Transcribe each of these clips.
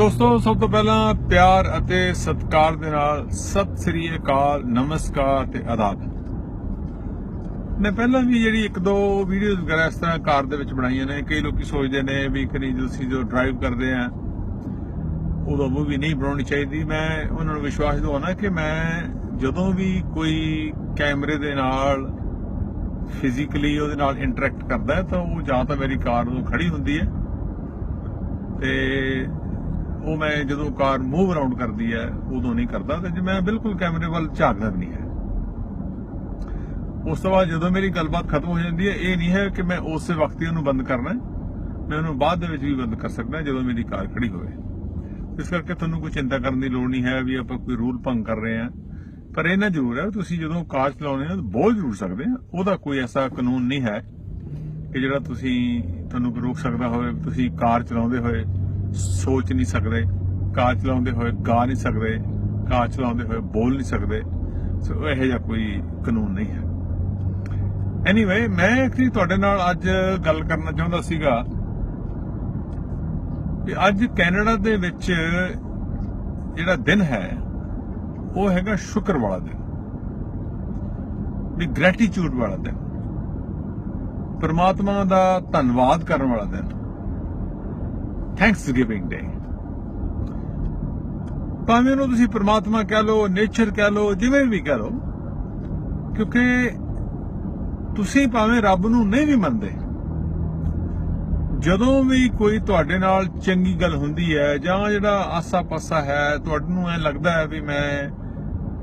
ਦੋਸਤੋ, ਸਭ ਤੋਂ ਪਹਿਲਾਂ ਪਿਆਰ ਅਤੇ ਸਤਿਕਾਰ ਦੇ ਨਾਲ ਸਤਿ ਸ੍ਰੀ ਅਕਾਲ, ਨਮਸਕਾਰ ਤੇ ਆਦਾਬ। ਮੈਂ ਪਹਿਲਾਂ ਵੀ ਜਿਹੜੀ ਇੱਕ ਦੋ ਵੀਡੀਓਜ਼ ਵਗੈਰਾ ਇਸ ਤਰ੍ਹਾਂ ਕਾਰ ਦੇ ਵਿੱਚ ਬਣਾਈਆਂ ਨੇ, ਕਈ ਲੋਕੀ ਸੋਚਦੇ ਨੇ ਵੀ ਕਰੀ ਤੁਸੀਂ ਜੋ ਡਰਾਈਵ ਕਰਦੇ ਆ ਉਦੋਂ ਮੂਵੀ ਨਹੀਂ ਬਣਾਉਣੀ ਚਾਹੀਦੀ। ਮੈਂ ਉਹਨਾਂ ਨੂੰ ਵਿਸ਼ਵਾਸ ਦਿਵਾਉਣਾ ਕਿ ਮੈਂ ਜਦੋਂ ਵੀ ਕੋਈ ਕੈਮਰੇ ਦੇ ਨਾਲ ਫਿਜ਼ੀਕਲੀ ਉਹਦੇ ਨਾਲ ਇੰਟਰੈਕਟ ਕਰਦਾ ਹੈ, ਤਾਂ ਉਹ ਜਾਂ ਤਾਂ ਮੇਰੀ ਕਾਰ ਨੂੰ ਖੜੀ ਹੁੰਦੀ ਹੈ ਤੇ ਉਹ ਮੈਂ ਜਦੋਂ ਕਾਰ ਮੂਵ ਅਰਾਊਂਡ ਕਰਦੀ ਹੈ, ਉਦੋਂ ਨਹੀਂ ਕਰਦਾ ਤੇ ਜੇ ਮੈਂ ਬਿਲਕੁਲ ਕੈਮਰੇ ਵੱਲ ਝਾਕਦਾ ਨਹੀਂ ਹੈ। ਉਸ ਤੋਂ ਬਾਅਦ ਜਦੋਂ ਮੇਰੀ ਗੱਲਬਾਤ ਖਤਮ ਹੋ ਜਾਂਦੀ ਹੈ, ਇਹ ਨਹੀਂ ਹੈ ਕਿ ਮੈਂ ਉਸੇ ਵਕਤ ਹੀ ਉਹਨੂੰ ਬੰਦ ਕਰਨਾ ਮੈਂ ਉਹਨੂੰ ਬਾਅਦ ਦੇ ਵਿੱਚ ਵੀ ਬੰਦ ਕਰ ਸਕਦਾ ਜਦੋਂ ਮੇਰੀ ਕਾਰ ਖੜੀ ਹੋਵੇ। ਇਸ ਕਰਕੇ ਤੁਹਾਨੂੰ ਕੋਈ ਚਿੰਤਾ ਕਰਨ ਦੀ ਲੋੜ ਨਹੀਂ ਹੈ ਵੀ ਆਪਾਂ ਕੋਈ ਰੂਲ ਭੰਗ ਕਰ ਰਹੇ ਹਾਂ। ਪਰ ਇਹ ਨਾ ਜ਼ਰੂਰ ਹੈ, ਤੁਸੀਂ ਜਦੋਂ ਕਾਰ ਚਲਾਉਂਦੇ ਹੋ ਤਾਂ ਬਹੁਤ ਜ਼ਰੂਰ ਸਕਦੇ ਆ ਉਹਦਾ ਕੋਈ ਐਸਾ ਕਾਨੂੰਨ ਨਹੀਂ ਹੈ ਕਿ ਜਿਹੜਾ ਤੁਸੀਂ ਤੁਹਾਨੂੰ ਕੋਈ ਰੋਕ ਸਕਦਾ ਹੋਵੇ, ਤੁਸੀਂ ਕਾਰ ਚਲਾਉਂਦੇ ਹੋਏ ਸੋਚ ਨਹੀਂ ਸਕਦੇ, ਕਾਰ ਚਲਾਉਂਦੇ ਹੋਏ ਗਾ ਨਹੀਂ ਸਕਦੇ, ਕਾਰ ਚਲਾਉਂਦੇ ਹੋਏ ਬੋਲ ਨਹੀਂ ਸਕਦੇ। ਸੋ ਇਹੋ ਜਿਹਾ ਕੋਈ ਕਾਨੂੰਨ ਨਹੀਂ ਹੈ। ਐਨੀਵੇ ਮੈਂ ਐਕਚੁਅਲੀ ਤੁਹਾਡੇ ਨਾਲ ਅੱਜ ਗੱਲ ਕਰਨਾ ਚਾਹੁੰਦਾ ਸੀਗਾ ਕਿ ਅੱਜ ਕੈਨੇਡਾ ਦੇ ਵਿੱਚ ਜਿਹੜਾ ਦਿਨ ਹੈ, ਉਹ ਹੈਗਾ ਸ਼ੁਕਰ ਵਾਲਾ ਦਿਨ। ਵੀ ਗ੍ਰੈਟੀਟਿਊਡ ਵਾਲਾ ਦਿਨ। ਪਰਮਾਤਮਾ ਦਾ ਧੰਨਵਾਦ ਕਰਨ ਵਾਲਾ ਦਿਨ। ਥੈਂਕਸ ਗਿਵਿੰਗ ਡੇ ਭਾਵੇਂ ਉਹਨੂੰ ਤੁਸੀਂ ਪ੍ਰਮਾਤਮਾ ਕਹਿ ਲਓ ਨੇਚਰ ਕਹਿ ਲਓ, ਜਿਵੇਂ ਵੀ ਕਹਿ ਲਓ, ਕਿਉਂਕਿ ਤੁਸੀਂ ਭਾਵੇਂ ਰੱਬ ਨੂੰ ਨਹੀਂ ਵੀ ਮੰਨਦੇ, ਜਦੋਂ ਵੀ ਕੋਈ ਤੁਹਾਡੇ ਨਾਲ ਚੰਗੀ ਗੱਲ ਹੁੰਦੀ ਹੈ ਜਾਂ ਜਿਹੜਾ ਆਸਾ-ਪਾਸਾ ਹੈ, ਤੁਹਾਨੂੰ ਐ ਲੱਗਦਾ ਹੈ ਵੀ ਮੈਂ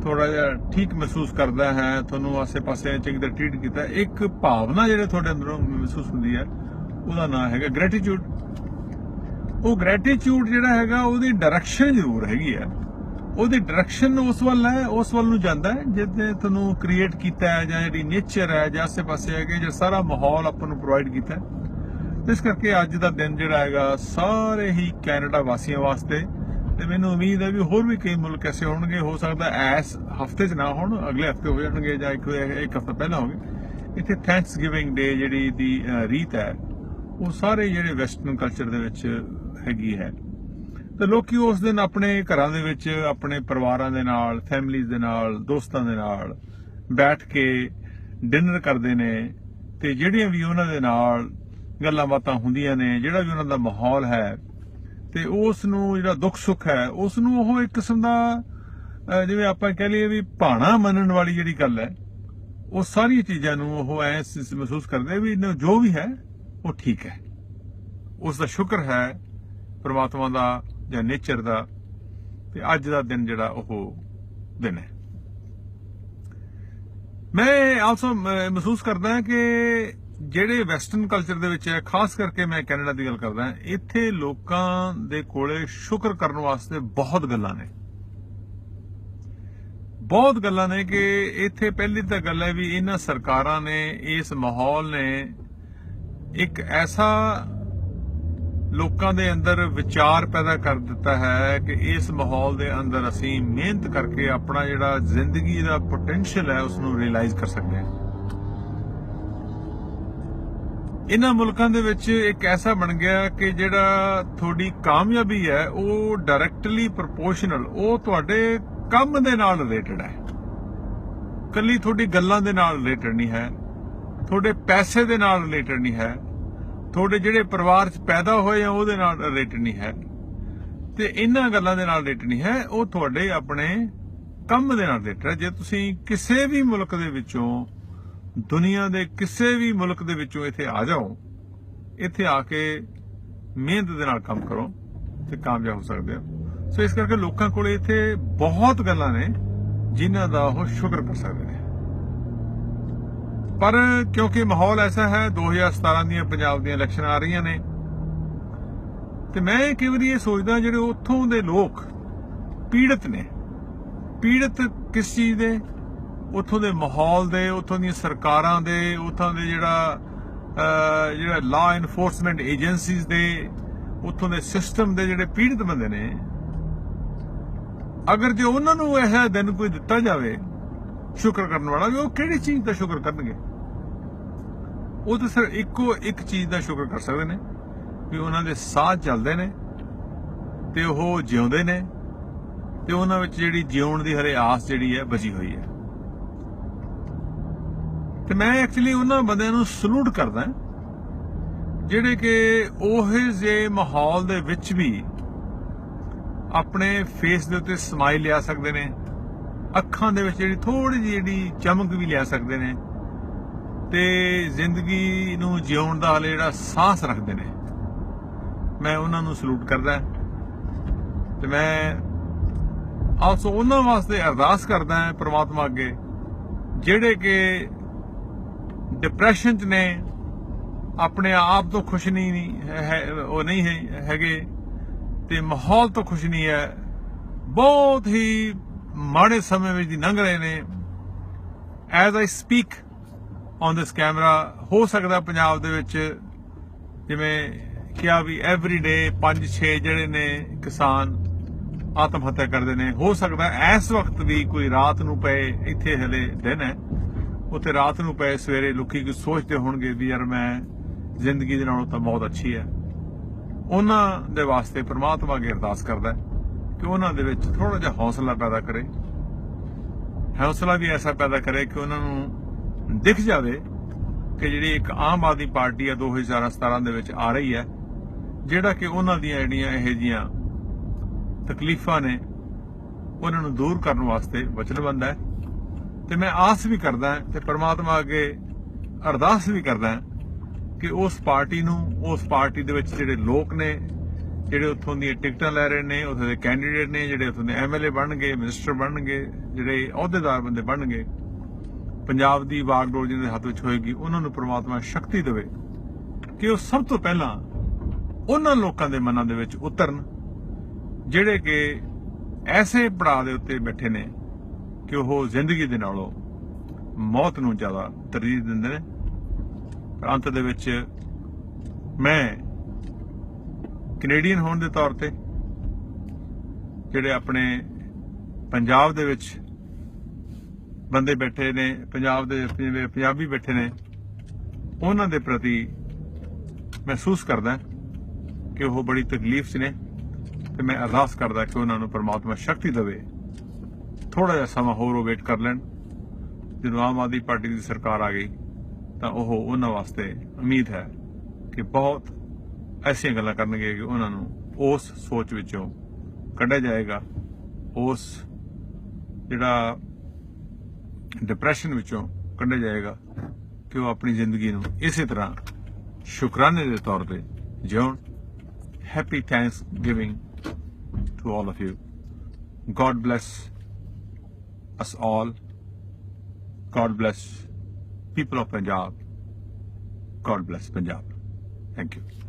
ਥੋੜਾ ਜਿਹਾ ਠੀਕ ਮਹਿਸੂਸ ਕਰਦਾ ਹੈ, ਤੁਹਾਨੂੰ ਆਸੇ-ਪਾਸੇ ਚੰਗੀ ਤਰ੍ਹਾਂ ਟ੍ਰੀਟ ਕੀਤਾ, ਇੱਕ ਭਾਵਨਾ ਜਿਹੜੇ ਤੁਹਾਡੇ ਅੰਦਰੋਂ ਮਹਿਸੂਸ ਹੁੰਦੀ ਹੈ, ਉਹਦਾ ਨਾਮ ਹੈਗਾ ਗ੍ਰੈਟੀਟਿਊਡ ਉਹ ਗ੍ਰੈਟੀਟਿਊਡ ਜਿਹੜਾ ਹੈਗਾ, ਉਹਦੀ ਡਾਇਰੈਕਸ਼ਨ ਜ਼ਰੂਰ ਹੈਗੀ ਹੈ। ਉਹਦੀ ਡਾਇਰੈਕਸ਼ਨ ਉਸ ਵੱਲ ਹੈ, ਉਸ ਵੱਲ ਨੂੰ ਜਾਂਦਾ ਹੈ ਜਿੱਥੇ ਤੁਹਾਨੂੰ ਕ੍ਰੀਏਟ ਕੀਤਾ ਹੈ, ਜਾਂ ਜਿਹੜੀ ਨੇਚਰ ਹੈ, ਜਾਂ ਆਸੇ-ਪਾਸੇ ਹੈਗੇ ਜਿਹੜਾ ਸਾਰਾ ਮਾਹੌਲ ਆਪਾਂ ਨੂੰ ਪ੍ਰੋਵਾਈਡ ਕੀਤਾ ਹੈ। ਇਸ ਕਰਕੇ ਅੱਜ ਦਾ ਦਿਨ ਜਿਹੜਾ ਹੈਗਾ, ਸਾਰੇ ਹੀ ਕੈਨੇਡਾ ਵਾਸੀਆਂ ਵਾਸਤੇ, ਤੇ ਮੈਨੂੰ ਉਮੀਦ ਹੈ ਵੀ ਹੋਰ ਵੀ ਕਈ ਮੁਲਕ ਐਸੇ ਹੋਣਗੇ, ਹੋ ਸਕਦਾ ਐਸ ਹਫ਼ਤੇ 'ਚ ਨਾ ਹੋਣ, ਅਗਲੇ ਹਫ਼ਤੇ ਹੋ ਜਾਣਗੇ, ਜਾਂ ਇੱਕ ਇੱਕ ਹਫਤਾ ਪਹਿਲਾਂ ਹੋਵੇ। ਇੱਥੇ ਥੈਂਕਸ ਗਿਵਿੰਗ ਡੇ ਜਿਹੜੀ ਦੀ ਰੀਤ ਹੈ, ਉਹ ਸਾਰੇ ਜਿਹੜੇ ਵੈਸਟਰਨ ਕਲਚਰ ਦੇ ਵਿੱਚ ਹੈਗੀ ਹੈ। ਤੇ ਲੋਕੀ ਉਸ ਦਿਨ ਆਪਣੇ ਘਰਾਂ ਦੇ ਵਿੱਚ, ਆਪਣੇ ਪਰਿਵਾਰਾਂ ਦੇ ਨਾਲ ਫੈਮਲੀਜ਼ ਦੇ ਨਾਲ, ਦੋਸਤਾਂ ਦੇ ਨਾਲ ਬੈਠ ਕੇ ਡਿਨਰ ਕਰਦੇ ਨੇ ਤੇ ਜਿਹੜੀਆਂ ਵੀ ਉਹਨਾਂ ਦੇ ਨਾਲ ਗੱਲਾਂ ਬਾਤਾਂ ਹੁੰਦੀਆਂ ਨੇ, ਜਿਹੜਾ ਵੀ ਉਹਨਾਂ ਦਾ ਮਾਹੌਲ ਹੈ ਤੇ ਉਸ ਨੂੰ ਜਿਹੜਾ ਦੁੱਖ ਸੁੱਖ ਹੈ, ਉਸ ਨੂੰ ਉਹ ਇੱਕ ਕਿਸਮ ਦਾ ਜਿਵੇਂ ਆਪਾਂ ਕਹਿ ਲਈਏ ਵੀ ਭਾਣਾ ਮੰਨਣ ਵਾਲੀ ਜਿਹੜੀ ਗੱਲ ਹੈ, ਉਹ ਸਾਰੀਆਂ ਚੀਜ਼ਾਂ ਨੂੰ ਉਹ ਐ ਮਹਿਸੂਸ ਕਰਦੇ ਵੀ ਇਹਨੂੰ ਜੋ ਵੀ ਹੈ, ਉਹ ਠੀਕ ਹੈ। ਉਸ ਦਾ ਸ਼ੁਕਰ ਹੈ ਪ੍ਰਮਾਤਮਾ ਦਾ ਜਾਂ ਨੇਚਰ ਦਾ ਤੇ ਅੱਜ ਦਾ ਦਿਨ ਜਿਹੜਾ ਉਹ ਦਿਨ ਹੈ। ਮੈਂ ਆਲਸੋ ਮਹਿਸੂਸ ਕਰਦਾ ਹਾਂ ਕਿ ਜਿਹੜੇ ਵੈਸਟਰਨ ਕਲਚਰ ਦੇ ਵਿੱਚ ਹੈ, ਖਾਸ ਕਰਕੇ ਮੈਂ ਕੈਨੇਡਾ ਦੀ ਗੱਲ ਕਰਦਾ ਇੱਥੇ ਲੋਕਾਂ ਦੇ ਕੋਲੇ ਸ਼ੁਕਰ ਕਰਨ ਵਾਸਤੇ ਬਹੁਤ ਗੱਲਾਂ ਨੇ। ਬਹੁਤ ਗੱਲਾਂ ਨੇ ਕਿ ਇੱਥੇ ਪਹਿਲੀ ਤਾਂ ਗੱਲ ਹੈ ਵੀ ਇਹਨਾਂ ਸਰਕਾਰਾਂ ਨੇ, ਇਸ ਮਾਹੌਲ ਨੇ ਇੱਕ ਐਸਾ ਲੋਕਾਂ ਦੇ ਅੰਦਰ ਵਿਚਾਰ ਪੈਦਾ ਕਰ ਦਿੱਤਾ ਹੈ ਕਿ ਇਸ ਮਾਹੌਲ ਦੇ ਅੰਦਰ ਅਸੀਂ ਮਿਹਨਤ ਕਰਕੇ ਆਪਣਾ ਜਿਹੜਾ ਜ਼ਿੰਦਗੀ ਦਾ ਪੋਟੈਂਸ਼ੀਅਲ ਹੈ ਉਸ ਨੂੰ ਰਿਅਲਾਈਜ਼ ਕਰ ਸਕਦੇ ਹਾਂ। ਇਹਨਾਂ ਮੁਲਕਾਂ ਦੇ ਵਿੱਚ ਇੱਕ ਐਸਾ ਬਣ ਗਿਆ ਕਿ ਜਿਹੜਾ ਤੁਹਾਡੀ ਕਾਮਯਾਬੀ ਹੈ, ਉਹ ਡਾਇਰੈਕਟਲੀ ਪ੍ਰੋਪੋਰਸ਼ਨਲ ਉਹ ਤੁਹਾਡੇ ਕੰਮ ਦੇ ਨਾਲ ਰਿਲੇਟਡ ਹੈ। ਕੱਲੀ ਤੁਹਾਡੀ ਗੱਲਾਂ ਦੇ ਨਾਲ ਰਿਲੇਟਡ ਨਹੀਂ ਹੈ, ਤੁਹਾਡੇ ਪੈਸੇ ਦੇ ਨਾਲ ਰਿਲੇਟਡ ਨਹੀਂ ਹੈ ਤੁਹਾਡੇ ਜਿਹੜੇ ਪਰਿਵਾਰ 'ਚ ਪੈਦਾ ਹੋਏ ਆ, ਉਹਦੇ ਨਾਲ ਰਿਲੇਟਡ ਨਹੀਂ ਹੈ। ਤੇ ਇਹਨਾਂ ਗੱਲਾਂ ਦੇ ਨਾਲ ਰਿਲੇਟਡ ਨਹੀਂ ਹੈ, ਉਹ ਤੁਹਾਡੇ ਆਪਣੇ ਕੰਮ ਦੇ ਨਾਲ ਰਿਲੇਟਡ ਹੈ। ਜੇ ਤੁਸੀਂ ਕਿਸੇ ਵੀ ਮੁਲਕ ਦੇ ਵਿੱਚੋਂ, ਦੁਨੀਆ ਦੇ ਕਿਸੇ ਵੀ ਮੁਲਕ ਦੇ ਵਿੱਚੋਂ ਇੱਥੇ ਆ ਜਾਓ, ਇੱਥੇ ਆ ਕੇ ਮਿਹਨਤ ਦੇ ਨਾਲ ਕੰਮ ਕਰੋ, ਤੇ ਕਾਮਯਾਬ ਹੋ ਸਕਦੇ ਹੋ। ਸੋ ਇਸ ਕਰਕੇ ਲੋਕਾਂ ਕੋਲ ਇੱਥੇ ਬਹੁਤ ਗੱਲਾਂ ਨੇ, ਜਿਨ੍ਹਾਂ ਦਾ ਉਹ ਸ਼ੁਕਰ ਕਰ ਸਕਦੇ ਨੇ। ਪਰ ਕਿਉਂਕਿ ਮਾਹੌਲ ਐਸਾ ਹੈ 2017 ਦੀਆਂ ਪੰਜਾਬ ਦੀਆਂ ਇਲੈਕਸ਼ਨਾਂ ਆ ਰਹੀਆਂ ਨੇ। ਤੇ ਮੈਂ ਕਈ ਵਾਰੀ ਇਹ ਸੋਚਦਾ ਜਿਹੜੇ ਉੱਥੋਂ ਦੇ ਲੋਕ ਪੀੜਤ ਨੇ, ਪੀੜਤ ਕਿਸ ਚੀਜ਼ ਦੇ? ਉੱਥੋਂ ਦੇ ਮਾਹੌਲ ਦੇ, ਉੱਥੋਂ ਦੀਆਂ ਸਰਕਾਰਾਂ ਦੇ, ਉੱਥੋਂ ਦੇ ਜਿਹੜਾ ਜਿਹੜਾ ਲਾ ਇਨਫੋਰਸਮੈਂਟ ਏਜੰਸੀਜ਼ ਦੇ, ਉੱਥੋਂ ਦੇ ਸਿਸਟਮ ਦੇ ਜਿਹੜੇ ਪੀੜਤ ਬੰਦੇ ਨੇ, ਅਗਰ ਜੇ ਉਹਨਾਂ ਨੂੰ ਇਹ ਦਿਨ ਕੋਈ ਦਿੱਤਾ ਜਾਵੇ ਸ਼ੁਕਰ ਕਰਨ ਵਾਲਾ, ਵੀ ਉਹ ਕਿਹੜੀ ਚੀਜ਼ ਦਾ ਸ਼ੁਕਰ ਕਰਨਗੇ? ਉਹ ਤਾਂ ਸਿਰ ਇੱਕੋ ਇੱਕ ਚੀਜ਼ ਦਾ ਸ਼ੁਕਰ ਕਰ ਸਕਦੇ ਨੇ, ਵੀ ਉਹਨਾਂ ਦੇ ਸਾਹ ਚੱਲਦੇ ਨੇ ਤੇ ਉਹ ਜਿਉਂਦੇ ਨੇ ਤੇ ਉਹਨਾਂ ਵਿੱਚ ਜਿਹੜੀ ਜਿਉਣ ਦੀ ਹਰੇ ਆਸ ਜਿਹੜੀ ਹੈ ਬਚੀ ਹੋਈ ਹੈ। ਤੇ ਮੈਂ ਐਕਚੁਅਲੀ ਉਹਨਾਂ ਬੰਦਿਆਂ ਨੂੰ ਸਲੂਟ ਕਰਦਾ ਜਿਹੜੇ ਕਿ ਉਹ ਜੇ ਮਾਹੌਲ ਦੇ ਵਿੱਚ ਵੀ ਆਪਣੇ ਫੇਸ ਦੇ ਉੱਤੇ ਸਮਾਈਲ ਲਿਆ ਸਕਦੇ ਨੇ, ਅੱਖਾਂ ਦੇ ਵਿੱਚ ਜਿਹੜੀ ਥੋੜੀ ਜਿਹੀ ਜਿਹੜੀ ਚਮਕ ਵੀ ਲਿਆ ਸਕਦੇ ਨੇ ਤੇ ਜ਼ਿੰਦਗੀ ਨੂੰ ਜਿਉਣ ਦਾ ਹਲੇ ਜਿਹੜਾ ਸਾਹਸ ਰੱਖਦੇ ਨੇ, ਮੈਂ ਉਹਨਾਂ ਨੂੰ ਸਲੂਟ ਕਰਦਾ ਤੇ ਮੈਂ ਆਲਸੋ ਉਹਨਾਂ ਵਾਸਤੇ ਅਰਦਾਸ ਕਰਦਾ ਹਾਂ ਪ੍ਰਮਾਤਮਾ ਅੱਗੇ, ਜਿਹੜੇ ਕਿ ਡਿਪਰੈਸ਼ਨ ਚ ਨੇ, ਆਪਣੇ ਆਪ ਤੋਂ ਖੁਸ਼ ਨਹੀਂ ਨਹੀਂ ਹੈ, ਉਹ ਨਹੀਂ ਹੈ, ਹੈਗੇ, ਤੇ ਮਾਹੌਲ ਤੋਂ ਖੁਸ਼ ਨਹੀਂ ਹੈ, ਬਹੁਤ ਹੀ ਮਾੜੇ ਸਮੇਂ ਵਿੱਚ ਦੀ ਲੰਘ ਰਹੇ ਨੇ। As I speak on this camera ਹੋ ਸਕਦਾ ਪੰਜਾਬ ਦੇ ਵਿੱਚ ਜਿਵੇਂ ਕਿਹਾ ਵੀ ਐਵਰੀ ਡੇ 5-6 ਜਿਹੜੇ ਨੇ ਕਿਸਾਨ ਆਤਮ ਹੱਤਿਆ ਕਰਦੇ ਨੇ, ਹੋ ਸਕਦਾ ਇਸ ਵਕਤ ਵੀ ਕੋਈ ਰਾਤ ਨੂੰ ਪਏ, ਇੱਥੇ ਹਲੇ ਦਿਨ ਹੈ, ਉੱਥੇ ਰਾਤ ਨੂੰ ਪਏ, ਸਵੇਰੇ ਲੋਕੀ ਕੁਝ ਸੋਚਦੇ ਹੋਣਗੇ ਵੀ ਯਾਰ ਮੈਂ ਜ਼ਿੰਦਗੀ ਦੇ ਨਾਲੋਂ ਤਾਂ ਬਹੁਤ ਅੱਛੀ ਹੈ। ਉਹਨਾਂ ਦੇ ਵਾਸਤੇ ਪ੍ਰਮਾਤਮਾ ਅੱਗੇ ਅਰਦਾਸ ਕਰਦਾ ਕਿ ਉਹਨਾਂ ਦੇ ਵਿੱਚ ਥੋੜਾ ਜਿਹਾ ਹੌਸਲਾ ਪੈਦਾ ਕਰੇ। ਹੌਸਲਾ ਵੀ ਐਸਾ ਪੈਦਾ ਕਰੇ ਕਿ ਉਹਨਾਂ ਨੂੰ ਦਿਖ ਜਾਵੇ ਕਿ ਜਿਹੜੀ ਇੱਕ ਆਮ ਆਦਮੀ ਪਾਰਟੀ ਆ 2017 ਦੇ ਵਿੱਚ ਆ ਰਹੀ ਹੈ, ਜਿਹੜਾ ਕਿ ਉਹਨਾਂ ਦੀਆਂ ਜਿਹੜੀਆਂ ਇਹ ਜੀਆਂ ਤਕਲੀਫਾਂ ਨੇ, ਉਹਨਾਂ ਨੂੰ ਦੂਰ ਕਰਨ ਵਾਸਤੇ ਵਚਨਬੰਦ ਹੈ। ਤੇ ਮੈਂ ਆਸ ਵੀ ਕਰਦਾ ਤੇ ਪ੍ਰਮਾਤਮਾ ਅੱਗੇ ਅਰਦਾਸ ਵੀ ਕਰਦਾ ਕਿ ਉਸ ਪਾਰਟੀ ਨੂੰ, ਉਸ ਪਾਰਟੀ ਦੇ ਵਿੱਚ ਜਿਹੜੇ ਲੋਕ ਨੇ, ਜਿਹੜੇ ਉੱਥੋਂ ਦੀਆਂ ਟਿਕਟਾਂ ਲੈ ਰਹੇ ਨੇ, ਉੱਥੇ ਦੇ ਕੈਂਡੀਡੇਟ ਨੇ, ਜਿਹੜੇ ਉੱਥੋਂ ਦੇ ਐਮਐਲਏ ਬਣਨਗੇ, ਮਿਨਿਸਟਰ ਬਣਨਗੇ, ਜਿਹੜੇ ਅਹੁਦੇਦਾਰ ਬੰਦੇ ਬਣਨਗੇ ਪੰਜਾਬ ਦੀ ਵਾਗਡੋਰ ਦੇ ਹੱਥ ਵਿੱਚ ਹੋਏਗੀ, ਉਹਨਾਂ ਨੂੰ ਪ੍ਰਮਾਤਮਾ ਸ਼ਕਤੀ ਦੇਵੇ ਕਿ ਉਹ ਸਭ ਤੋਂ ਪਹਿਲਾਂ ਉਹਨਾਂ ਲੋਕਾਂ ਦੇ ਮਨਾਂ ਦੇ ਵਿੱਚ ਉਤਰਨ, ਜਿਹੜੇ ਕਿ ਐਸੇ ਪੜਾਅ ਦੇ ਉੱਤੇ ਬੈਠੇ ਨੇ ਕਿ ਉਹ ਜ਼ਿੰਦਗੀ ਦੇ ਨਾਲੋਂ ਮੌਤ ਨੂੰ ਜ਼ਿਆਦਾ ਤਰਜੀਹ ਦਿੰਦੇ ਨੇ। ਪਰ ਅੰਤ ਦੇ ਵਿੱਚ ਮੈਂ ਕੈਨੇਡੀਅਨ ਹੋਣ ਦੇ ਤੌਰ ਤੇ, ਜਿਹੜੇ ਆਪਣੇ ਪੰਜਾਬ ਦੇ ਵਿੱਚ ਬੰਦੇ ਬੈਠੇ ਨੇ, ਪੰਜਾਬ ਦੇ ਜਿਵੇਂ ਪੰਜਾਬੀ ਬੈਠੇ ਨੇ, ਉਹਨਾਂ ਦੇ ਪ੍ਰਤੀ ਮਹਿਸੂਸ ਕਰਦਾ ਕਿ ਉਹ ਬੜੀ ਤਕਲੀਫ 'ਚ ਨੇ ਤੇ ਮੈਂ ਅਰਦਾਸ ਕਰਦਾ ਕਿ ਉਹਨਾਂ ਨੂੰ ਪਰਮਾਤਮਾ ਸ਼ਕਤੀ ਦੇਵੇ। ਥੋੜਾ ਜਿਹਾ ਸਮਾਂ ਹੋਰ ਉਹ ਵੇਟ ਕਰ ਲੈਣ। ਜਦੋਂ ਆਮ ਆਦਮੀ ਪਾਰਟੀ ਦੀ ਸਰਕਾਰ ਆ ਗਈ, ਤਾਂ ਉਹ ਉਹਨਾਂ ਵਾਸਤੇ ਉਮੀਦ ਹੈ ਕਿ ਬਹੁਤ ਐਸੀਆਂ ਗੱਲਾਂ ਕਰਨਗੇ ਕਿ ਉਹਨਾਂ ਨੂੰ ਉਸ ਸੋਚ ਵਿੱਚੋਂ ਕੱਢਿਆ ਜਾਏਗਾ। ਉਸ ਜਿਹੜਾ ਡਿਪਰੈਸ਼ਨ ਵਿੱਚੋਂ ਕੱਢਿਆ ਜਾਏਗਾ ਕਿ ਉਹ ਆਪਣੀ ਜ਼ਿੰਦਗੀ ਨੂੰ ਇਸੇ ਤਰ੍ਹਾਂ ਸ਼ੁਕਰਾਨੇ ਦੇ ਤੌਰ ਤੇ ਜਿਉਣ happy thanksgiving to all of you God bless us all God bless people of Punjab God bless Punjab thank you